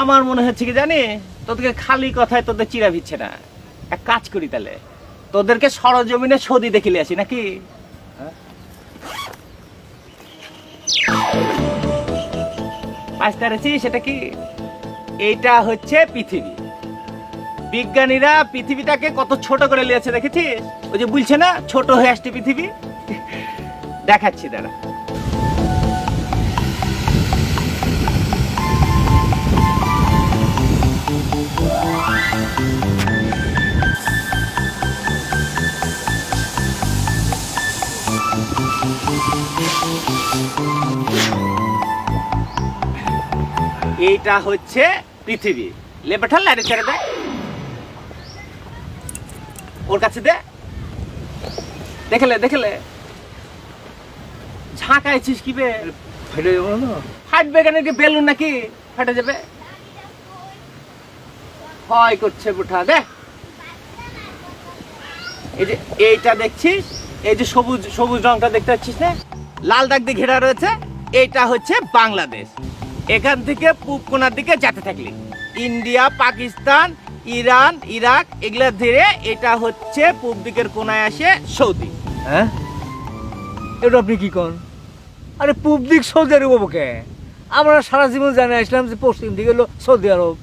আমার মনে হচ্ছে কি জানি, তোদেরকে খালি কথায় তোদের চিরা ভিচ্ছে না। এক কাজ করি তাহলে, তোদেরকে সরজমিনে সদি দেখিলে আসি নাকি? রেছি সেটা কি? এইটা হচ্ছে পৃথিবী। বিজ্ঞানীরা পৃথিবীটাকে কত ছোট করে নিয়েছে দেখেছিস? ওই যে বলছে না, ছোট হয়ে আসছে পৃথিবী? দেখাচ্ছি, দাঁড়া। এইটা হচ্ছে পৃথিবী। লেবেঠাল লাইনে ছেড়ে দে। ওর কাছে দে। দেখলে দেখলে ঝাঁকাইছিস কি বে? ফেটে যাব না। ফাটবে কেন কি বেলুন নাকি? ফাটে যাবে। ভয় করছে বুঠা দে। এই যে এইটা দেখছিস? এই যে সবুজ সবুজ রংটা দেখতে পাচ্ছিস না? লাল দাগ দিয়ে ঘেরা রয়েছে। এটা হচ্ছে বাংলাদেশ। এখান থেকে পূব কোনার দিকে যেতে থাকলে ইন্ডিয়া পাকিস্তান ইরান ইরাক এগুলা ধীরে এটা হচ্ছে পূব দিকের কোনায় আসে সৌদি। হ্যাঁ? এটা আপনি কি কন? আরে পূব দিক সৌদি আরব কে? আমরা সারা জীবন জানে আসলাম যে পশ্চিম দিকে হলো সৌদি আরব।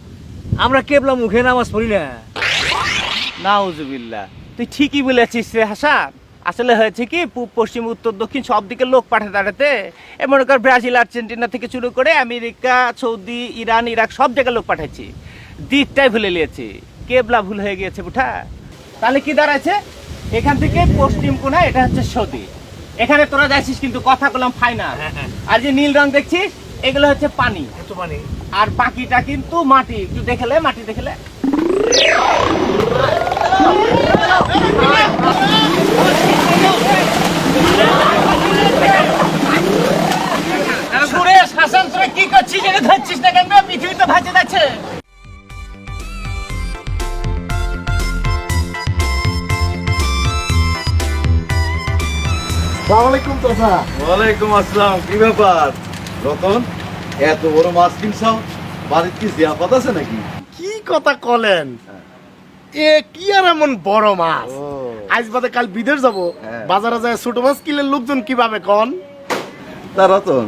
আমরা কেবলা মুখে নামাজ পড়ি না। নাউজুবিল্লাহ। তুই ঠিকই বলেছিস রে হাসান। আসলে হয়েছে কি পূব পশ্চিম উত্তর দক্ষিণ সব দিকে লোক পাঠাতে দাঁড়াতে এ মনে কর ব্রাজিল আর্জেন্টিনা থেকে শুরু করে আমেরিকা সৌদি ইরান ইরাক সব জায়গায় লোক পাঠাচ্ছি দিকটাই ভুলে নিয়েছি কেবলা ভুল হয়ে গিয়েছে বুঠা। তাহলে কি দাঁড়াচ্ছে এখান থেকে পশ্চিম কোণা এটা হচ্ছে সৌদি। এখানে তোরা যাচ্ছিস কিন্তু কথা বললাম ফাইনাল আর যে নীল রং দেখছিস এগুলো হচ্ছে পানি। মানে আর বাকিটা কিন্তু মাটি। একটু দেখলে মাটি দেখলে সুরেশ হাসান তোরা কি করছিস? এটা ধরছিস না কেন পৃথিবী তো ভাসে যাচ্ছে। সালামালাইকুম চাচা। ওয়ালাইকুম আসসালাম। কি ব্যাপার? রতন এত বড় মাছ কিনছাও? বাড়ির কি জিয়াফত আছে নাকি? কি কথা কলেন? এ কি আর এমন বড় মাছ? ও। আজ বাদে কাল বিদেশ যাব। হ্যাঁ। বাজারে যায় ছোট মাছ কিনলে লোকজন কীভাবে কন? তা রতন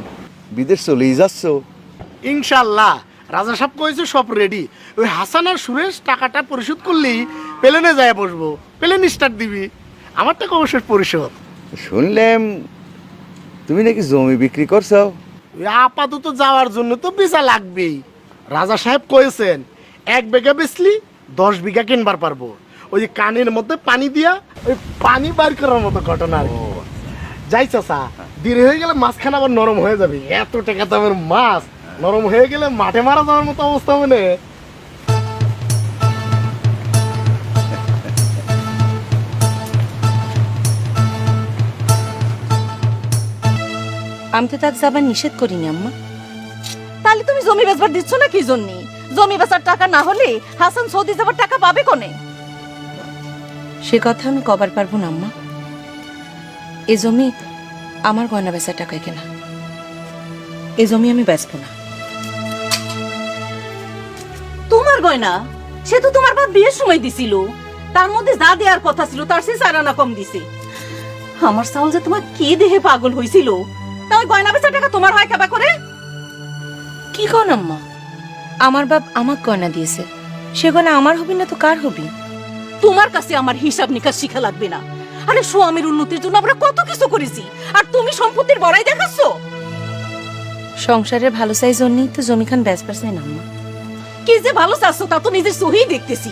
বিদেশ চলেই যাচ্ছ। ইনশাল্লাহ। রাজা সাহেব কয়েছে সব রেডি ওই হাসান আর সুরেশ টাকাটা পরিশোধ করলেই প্লেনে যায় বসবো। প্লেন স্টার্ট দিবি। আমার টাকা অবশ্যই পরিশোধ। শুনলাম তুমি নাকি জমি বিক্রি করছ? ওই আপাতত যাওয়ার জন্য তো ভিসা লাগবেই। রাজা সাহেব কয়েছেন এক বিঘা বেচলি দশ বিঘা কিনবার পারব। ওই কানের মধ্যে পানি দিয়া ওই পানি বার করার মতো ঘটনা আর কি। যাই চাচা দেরি হয়ে গেলে মাঝখানে আবার নরম হয়ে যাবে। এত টাকা দামের মাছ। নরম হয়ে গেলে মাঠে মারা যাওয়ার মতো অবস্থা হবে না। আমি তো তাকে যাবার নিষেধ করিনি, আম্মা। তাহলে তুমি জমি বেচবার দিচ্ছ না কি জন্য? জমি বেচার টাকা না হলে হাসান সৌদি যাবার টাকা পাবে কোনে? সে কথা আমি কবার পারব না, আম্মা। এ জমি আমার গয়না বেচার টাকায় কেনা। এ জমি আমি বেচবো না। তোমার গয়না? সে তো তোমার বাপ বিয়ের সময় দিছিল। তার মধ্যে যা দেওয়ার কথা ছিল তার সে চারানা কম দিছে। আমার চাউল যে তোমার কে দেহে পাগল হয়েছিল তা ওই গয়না বেচার টাকা তোমার হয় কেবা করে? কি কন আম্মা? আমার বাপ আমাক গয়না দিয়েছে। সে গয়না আমার হবি না তো কার হবি? তোমার কাছে আমার হিসাব নিকাশ শিখা লাগবে না। আরে স্বামীর উন্নতির জন্য আমরা কত কিছু করেছি। আর তুমি সম্পত্তির বড়াই দেখাচ্ছ? সংসারের ভালো সাইজ জন্যই তো জমিখান বেচবার চাই নাম্মা কি যে ভালো চাচ্ছ তা তো নিজের সহি দেখতেছি।